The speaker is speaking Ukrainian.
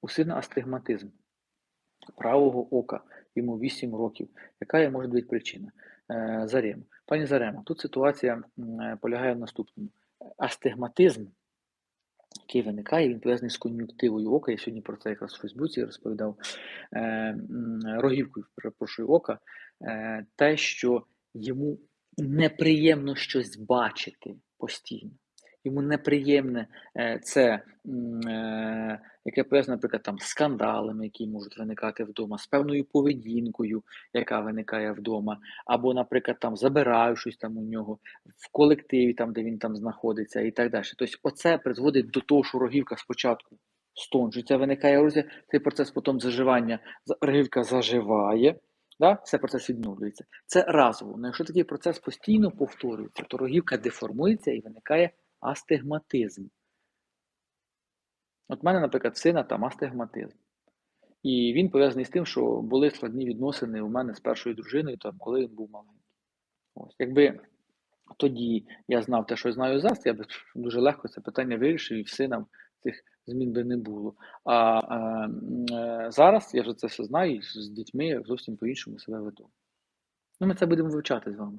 У сина астигматизм правого ока, йому 8 років. Яка є може бути причина? Е, Зарема. Пані Зарема, тут ситуація е, полягає в наступному. Астигматизм, який виникає, він пов'язаний з кон'юнктивою ока. Я сьогодні про це якраз в Фейсбуці розповідав е, рогівкою, перепрошую ока, те, що йому неприємно щось бачити постійно. Йому неприємне це, яке пов'язане, наприклад, там, скандалами, які можуть виникати вдома, з певною поведінкою, яка виникає вдома, або, наприклад, там забирають щось там у нього в колективі, там, де він там знаходиться, і так далі. Тобто, оце призводить до того, що рогівка спочатку стонжується, виникає ерозія, цей процес потім заживання, рогівка заживає, да? це процес відновлюється. Це разово. Ну, якщо такий процес постійно повторюється, то рогівка деформується і виникає астигматизм. От в мене, наприклад, сина там астигматизм. І він пов'язаний з тим, що були складні відносини у мене з першою дружиною, там, коли він був маленький. Ось. Якби тоді я знав те, що я знаю зараз, я б дуже легко це питання вирішив, і в сина цих змін би не було. А е, е, зараз я вже це все знаю, і з дітьми зовсім по-іншому себе веду. Ну, ми це будемо вивчати з вами.